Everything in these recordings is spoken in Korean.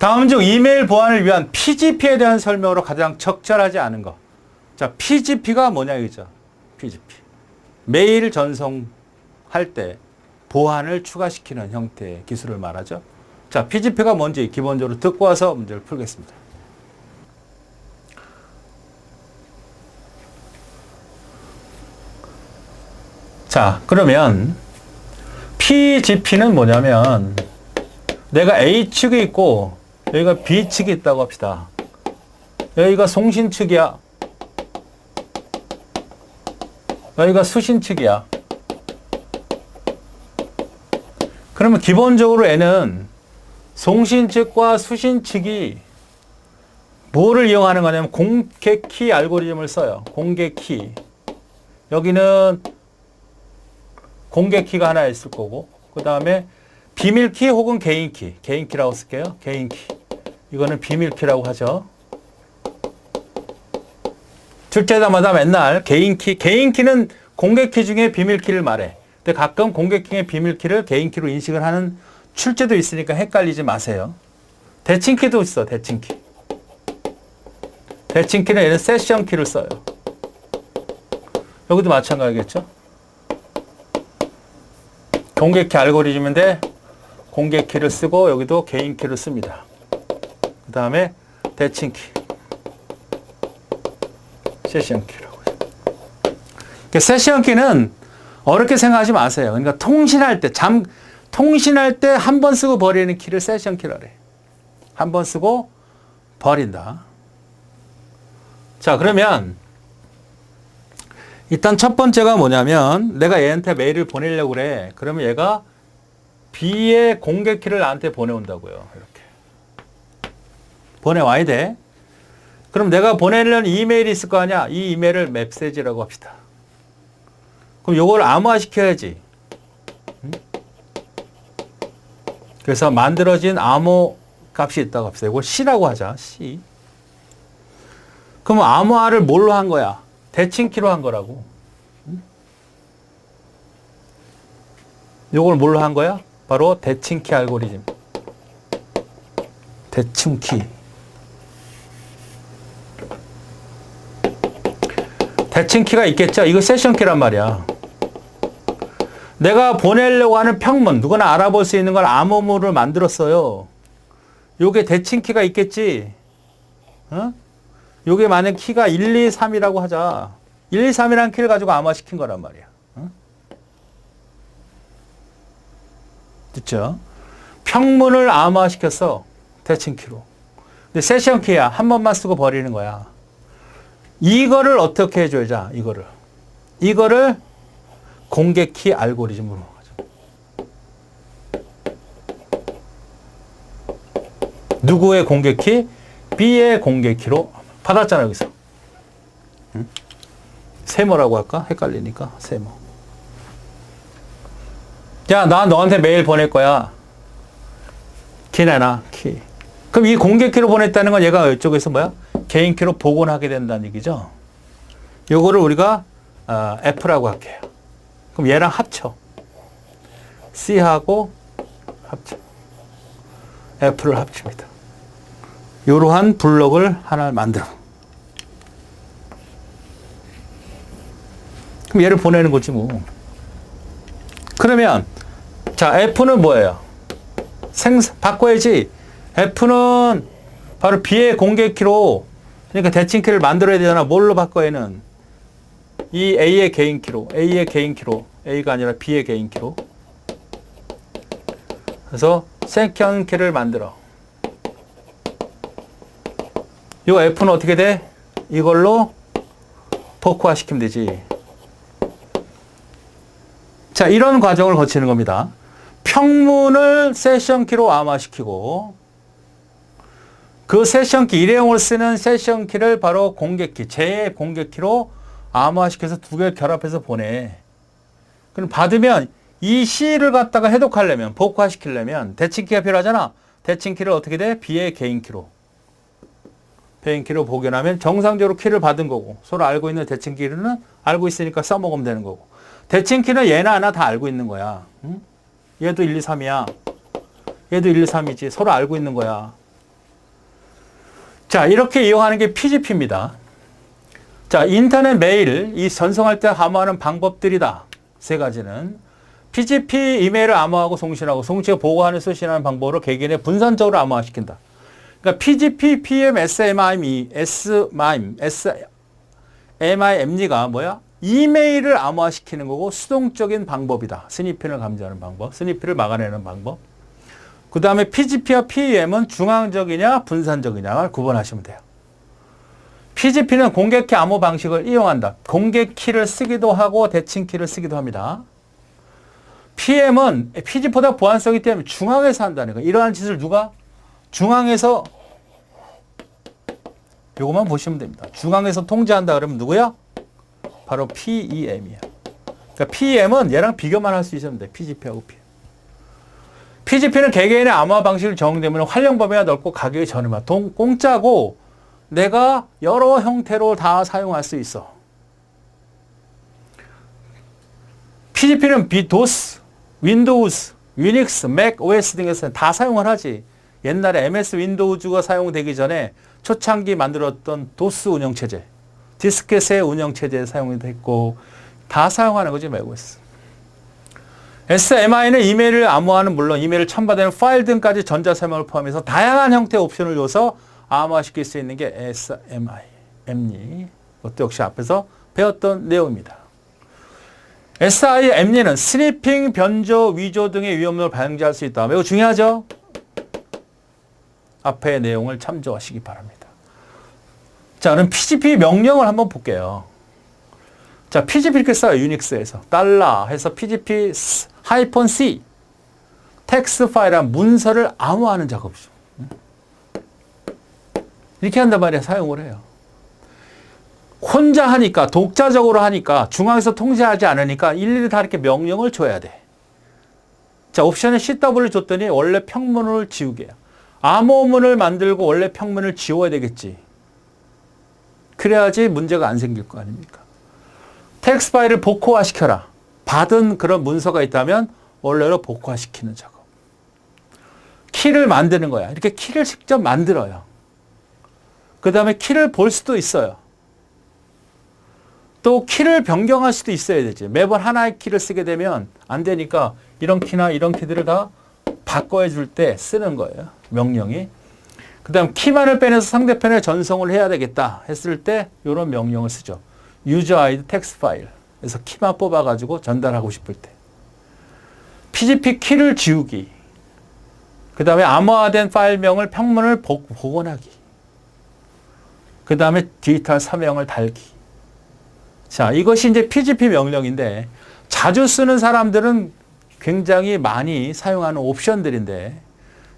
다음 중 이메일 보안을 위한 PGP에 대한 설명으로 가장 적절하지 않은 것. 자, PGP가 뭐냐 이거죠. PGP. 메일 전송할 때 보안을 추가시키는 형태의 기술을 말하죠. 자, PGP가 뭔지 기본적으로 듣고 와서 문제를 풀겠습니다. 자, 그러면 PGP는 뭐냐면 내가 A측이 있고 여기가 B측이 있다고 합시다. 여기가 송신 측이야. 여기가 수신 측이야. 그러면 기본적으로 N은 송신 측과 수신 측이 뭐를 이용하는 거냐면 공개 키 알고리즘을 써요. 공개 키. 여기는 공개 키가 하나 있을 거고, 그 다음에 비밀 키 혹은 개인 키. 개인 키라고 쓸게요. 개인 키. 이거는 비밀 키라고 하죠. 출제자마다 맨날 개인 키, 개인 키는 공개 키 중에 비밀 키를 말해. 근데 가끔 공개 키의 비밀 키를 개인 키로 인식을 하는 출제도 있으니까 헷갈리지 마세요. 대칭 키도 있어, 대칭 키. 대칭 키는 얘는 세션 키를 써요. 여기도 마찬가지겠죠? 공개 키 알고리즘인데 공개 키를 쓰고 여기도 개인 키를 씁니다. 그 다음에 대칭 키. 세션 키라고. 그 세션 키는 어렵게 생각하지 마세요. 그러니까 통신할 때, 잠, 통신할 때 한 번 쓰고 버리는 키를 세션 키라 그래. 한번 쓰고 버린다. 자, 그러면 일단 첫 번째가 뭐냐면 내가 얘한테 메일을 보내려고 그래. 그러면 얘가 B의 공개 키를 나한테 보내온다고요. 이렇게. 보내와야 돼. 그럼 내가 보내려는 이메일이 있을 거 아니야? 이 이메일을 메시지라고 합시다. 그럼 요걸 암호화 시켜야지. 응? 그래서 만들어진 암호 값이 있다고 합시다. 이걸 C라고 하자. C. 그럼 암호화를 뭘로 한 거야? 대칭키로 한 거라고. 응? 요걸 뭘로 한 거야? 바로 대칭키 알고리즘. 대칭키. 대칭 키가 있겠죠? 이거 세션 키란 말이야. 내가 보내려고 하는 평문, 누구나 알아볼 수 있는 걸 암호물을 만들었어요. 요게 대칭 키가 있겠지? 어? 요게 만약 키가 1, 2, 3이라고 하자. 1, 2, 3이라는 키를 가지고 암호화시킨 거란 말이야. 어? 됐죠? 평문을 암호화시켰어. 대칭 키로. 근데 세션 키야. 한 번만 쓰고 버리는 거야. 이거를 어떻게 해줘야 자, 이거를. 이거를 공개 키 알고리즘으로. 누구의 공개 키? B의 공개 키로 받았잖아, 여기서. 응? 세모라고 할까? 헷갈리니까, 세모. 야, 나 너한테 메일 보낼 거야. 키 내놔, 키. 그럼 이 공개 키로 보냈다는 건 얘가 이쪽에서 뭐야? 개인 키로 복원하게 된다는 얘기죠. 요거를 우리가 어, F라고 할게요. 그럼 얘랑 합쳐. C하고 합쳐. F를 합칩니다. 이러한 블록을 하나 만들어. 그럼 얘를 보내는 거지 뭐. 그러면 자 F는 뭐예요? 생 바꿔야지. F는 바로 B의 공개 키로 그러니까 대칭 키를 만들어야 되잖아. 뭘로 바꿔 얘는? 이 A의 개인 키로, A의 개인 키로, A가 아니라 B의 개인 키로. 그래서 세컨 키를 만들어. 이 F는 어떻게 돼? 이걸로 포크화 시키면 되지. 자, 이런 과정을 거치는 겁니다. 평문을 세션 키로 암화시키고 그 세션 키, 일회용을 쓰는 세션 키를 바로 공개 키, 제 공개 키로 암호화시켜서 두 개를 결합해서 보내. 그럼 받으면 이 C를 갖다가 해독하려면, 복화시키려면 대칭키가 필요하잖아. 대칭키를 어떻게 돼? B의 개인 키로. 개인 키로 복원하면 정상적으로 키를 받은 거고, 서로 알고 있는 대칭키는 알고 있으니까 써먹으면 되는 거고. 대칭키는 얘나 하나 다 알고 있는 거야. 응? 얘도 1, 2, 3이야. 얘도 1, 2, 3이지. 서로 알고 있는 거야. 자, 이렇게 이용하는 게 PGP입니다. 자, 인터넷 메일, 이 전송할 때 암호하는 방법들이다. 세 가지는. PGP 이메일을 암호하고 송신하고 송치가 보고하는 수신하는 방법으로 개개인의 분산적으로 암호화시킨다. 그러니까 PGP, PM, SMIM, SMIM, SMIM리가 뭐야? 이메일을 암호화시키는 거고 수동적인 방법이다. 스니핑을 감지하는 방법, 스니핑을 막아내는 방법. 그 다음에 PGP와 PEM은 중앙적이냐 분산적이냐를 구분하시면 돼요. PGP는 공개키 암호 방식을 이용한다. 공개키를 쓰기도 하고 대칭키를 쓰기도 합니다. PM은 PG보다 보안성이 때문에 중앙에서 한다는 거. 이러한 짓을 누가? 중앙에서 요것만 보시면 됩니다. 중앙에서 통제한다 그러면 누구야? 바로 PEM이야. 그러니까 PEM은 얘랑 비교만 할 수 있으면 돼. PGP하고 PM. PGP는 개개인의 암호화 방식을 적용되면 활용 범위가 넓고 가격이 저렴하. 동, 공짜고 내가 여러 형태로 다 사용할 수 있어. PGP는 비도스, 윈도우스, 유닉스, 맥 OS 등에서 다 사용을 하지. 옛날에 MS 윈도우즈가 사용되기 전에 초창기 만들었던 도스 운영체제, 디스켓의 운영체제에 사용이 됐고 다 사용하는 거지 맥OS. SMI는 이메일을 암호화는 물론 이메일을 첨부되는 파일 등까지 전자 설명을 포함해서 다양한 형태의 옵션을 줘서 암호화시킬 수 있는 게 SMI, M리. 이것도 역시 앞에서 배웠던 내용입니다. SIM리는 스니핑, 변조, 위조 등의 위험을 방지할 수 있다. 매우 중요하죠? 앞의 내용을 참조하시기 바랍니다. 자, 그럼 PGP 명령을 한번 볼게요. 자, PGP 이렇게 써요. 유닉스에서. 달러 해서 PGP 하이폰 C 텍스트 파일한 문서를 암호하는 작업이죠. 이렇게 한단 말이야. 사용을 해요. 혼자 하니까 독자적으로 하니까 중앙에서 통제하지 않으니까 일일이 다 이렇게 명령을 줘야 돼. 자, 옵션에 CW 줬더니 원래 평문을 지우게. 암호문을 만들고 원래 평문을 지워야 되겠지. 그래야지 문제가 안 생길 거 아닙니까? 텍스트 파일을 복호화 시켜라. 받은 그런 문서가 있다면 원래로 복호화 시키는 작업. 키를 만드는 거야. 이렇게 키를 직접 만들어요. 그 다음에 키를 볼 수도 있어요. 또 키를 변경할 수도 있어야 되지. 매번 하나의 키를 쓰게 되면 안 되니까 이런 키나 이런 키들을 다 바꿔 줄 때 쓰는 거예요. 명령이. 그 다음 키만을 빼내서 상대편에 전송을 해야 되겠다 했을 때 이런 명령을 쓰죠. User id text 파일. 그래서 키만 뽑아가지고 전달하고 싶을 때. PGP 키를 지우기. 그 다음에 암호화된 파일명을 평문을 복, 복원하기. 그 다음에 디지털 서명을 달기. 자, 이것이 이제 PGP 명령인데 자주 쓰는 사람들은 굉장히 많이 사용하는 옵션들인데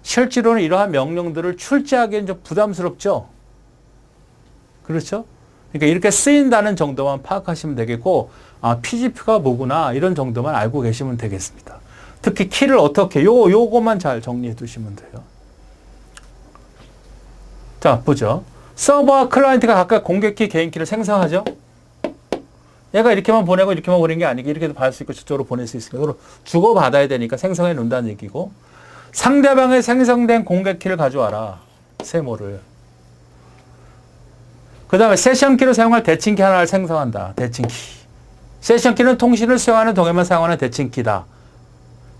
실제로는 이러한 명령들을 출제하기엔 좀 부담스럽죠. 그렇죠? 그러니까 이렇게 쓰인다는 정도만 파악하시면 되겠고 아, PGP가 뭐구나 이런 정도만 알고 계시면 되겠습니다. 특히 키를 어떻게 요 요것만 잘 정리해 두시면 돼요. 자, 보죠. 서버와 클라이언트가 각각 공격키 개인 키를 생성하죠. 얘가 이렇게만 보내고 이렇게만 보내는 게 아니고 이렇게도 받을 수 있고 저쪽으로 보낼 수 있으니까 서로 주고받아야 되니까 생성해 놓는다는 얘기고 상대방의 생성된 공개 키를 가져와라. 세모를. 그 다음에 세션키로 사용할 대칭키 하나를 생성한다. 대칭키. 세션키는 통신을 수행하는 동에만 사용하는 대칭키다.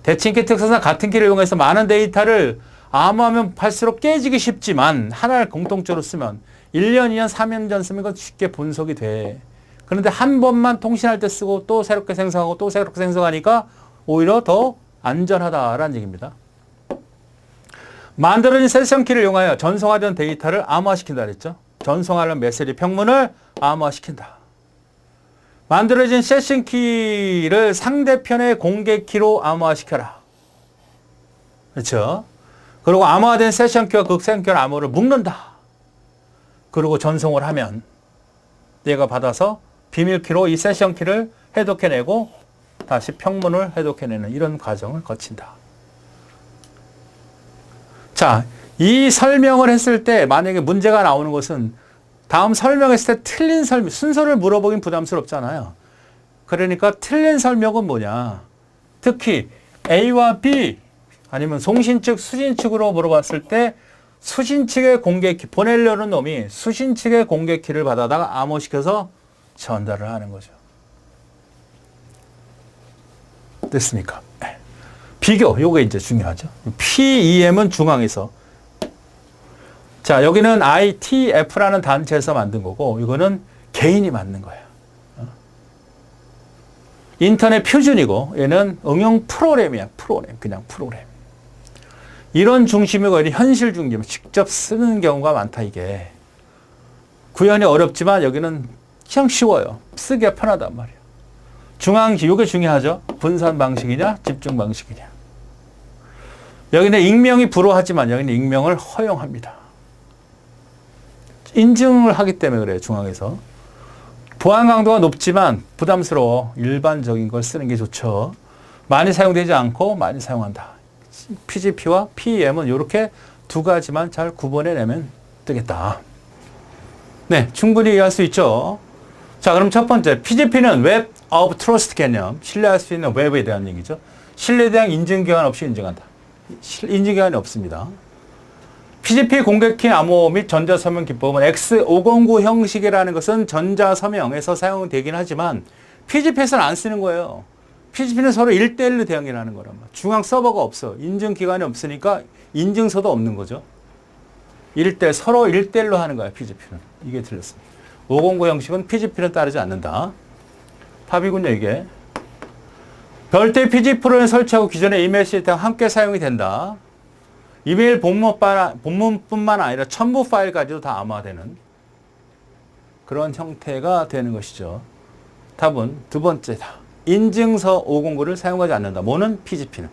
대칭키 특성상 같은 키를 이용해서 많은 데이터를 암호하면 할수록 깨지기 쉽지만 하나를 공통적으로 쓰면 1년, 2년, 3년 전 쓰면 건 쉽게 분석이 돼. 그런데 한 번만 통신할 때 쓰고 또 새롭게 생성하고 또 새롭게 생성하니까 오히려 더 안전하다라는 얘기입니다. 만들어진 세션 키를 이용하여 전송하던 데이터를 암호화시킨다 그랬죠. 전송하는 메시지 평문을 암호화시킨다. 만들어진 세션 키를 상대편의 공개 키로 암호화시켜라. 그렇죠. 그리고 암호화된 세션 키와 그 세션키와 암호를 묶는다. 그리고 전송을 하면 얘가 받아서 비밀 키로 이 세션 키를 해독해내고 다시 평문을 해독해내는 이런 과정을 거친다. 자, 이 설명을 했을 때 만약에 문제가 나오는 것은 다음 설명했을 때 틀린 설명, 순서를 물어보긴 부담스럽잖아요. 그러니까 틀린 설명은 뭐냐. 특히 A와 B 아니면 송신 측, 수진 측으로 물어봤을 때 수신 측의 공개키, 보내려는 놈이 수신 측의 공개키를 받아다가 암호시켜서 전달을 하는 거죠. 됐습니까? 네. 비교, 요게 이제 중요하죠. PEM은 중앙에서. 자, 여기는 ITF라는 단체에서 만든 거고, 이거는 개인이 만든 거예요. 어? 인터넷 표준이고, 얘는 응용 프로그램이야, 프로그램. 그냥 프로그램. 이런 중심이고, 현실 중심, 직접 쓰는 경우가 많다, 이게. 구현이 어렵지만 여기는 그냥 쉬워요. 쓰기가 편하단 말이에요. 중앙키, 이게 중요하죠. 분산 방식이냐, 집중 방식이냐. 여기는 익명이 불허하지만 여기는 익명을 허용합니다. 인증을 하기 때문에 그래요, 중앙에서. 보안 강도가 높지만 부담스러워. 일반적인 걸 쓰는 게 좋죠. 많이 사용되지 않고 많이 사용한다. PGP와 PEM은 이렇게 두 가지만 잘 구분해내면 되겠다. 네, 충분히 이해할 수 있죠. 자, 그럼 첫 번째, PGP는 웹 오브 트러스트 개념, 신뢰할 수 있는 웹에 대한 얘기죠. 신뢰에 대한 인증기간 없이 인증한다. 인증기간이 없습니다. PGP 공개키 암호 및 전자서명 기법은 X509 형식이라는 것은 전자서명에서 사용되긴 하지만 PGP에서는 안 쓰는 거예요. PGP는 서로 1대1로 대응을 하는 거란 말이에요. 중앙 서버가 없어. 인증기간이 없으니까 인증서도 없는 거죠. 1대 서로 1대1로 하는 거야, PGP는. 이게 틀렸습니다. 509 형식은 PGP는 따르지 않는다. 답이군요, 이게. 별도의 PG 프로그램 설치하고 기존의 이메일 시스템 함께 사용이 된다. 이메일 본문뿐만, 아니라 첨부 파일까지도 다 암호화되는 그런 형태가 되는 것이죠. 답은 두 번째다. 인증서 509를 사용하지 않는다. 뭐는 PGP는.